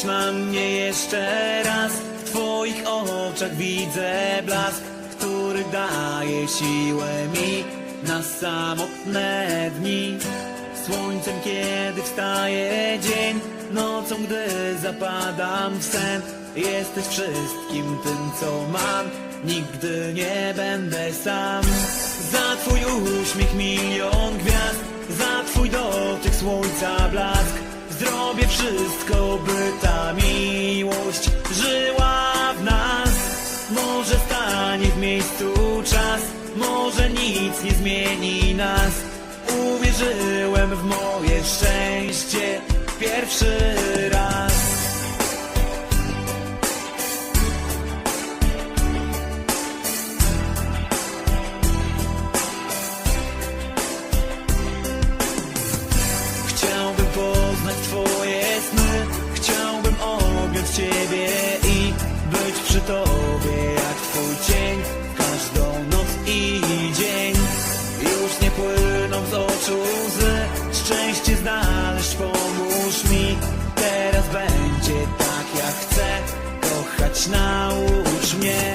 Spójrz na mnie jeszcze raz. W twoich oczach widzę blask Który daje siłę mi Na samotne dni. Słońcem kiedy wstaje dzień Nocą gdy zapadam w sen. Jesteś wszystkim tym co mam. Nigdy nie będę sam. Za twój uśmiech milion gwiazd Za twój dotyk słońca blask Zrobię wszystko by ta miłość żyła w nas. Może stanie w miejscu czas Może nic nie zmieni nas. Uwierzyłem w moje szczęście pierwszy przy tobie jak twój cień. Każdą noc i dzień. Już nie płyną z oczu łzy. Szczęście znaleźć pomóż mi. Teraz będzie tak jak chcę. Kochać naucz mnie.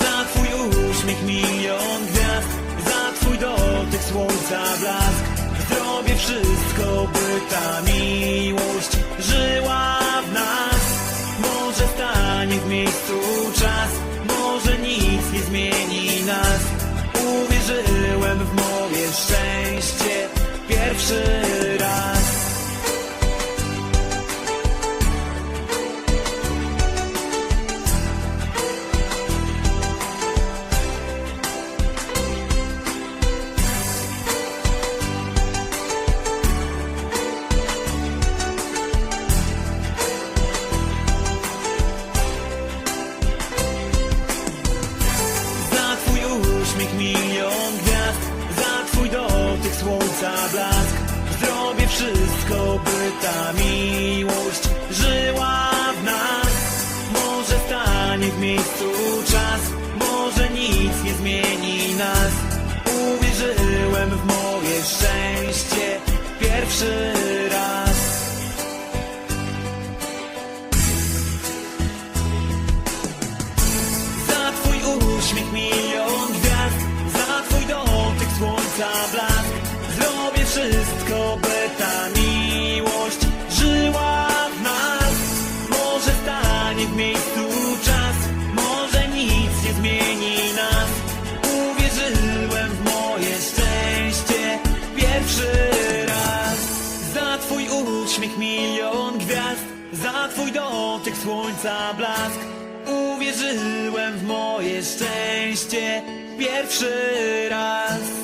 Za twój uśmiech milion gwiazd. Za twój dotyk słońca blask. Zrobię wszystko, by ta miłość zmieni nas. Uwierzyłem w moje szczęście. Pierwszy wszystko, by ta miłość żyła w nas. Może stanie w miejscu czas Może nic nie zmieni nas. Uwierzyłem w moje szczęście pierwszy milion gwiazd Za twój dotyk słońca blask. Uwierzyłem w moje szczęście pierwszy raz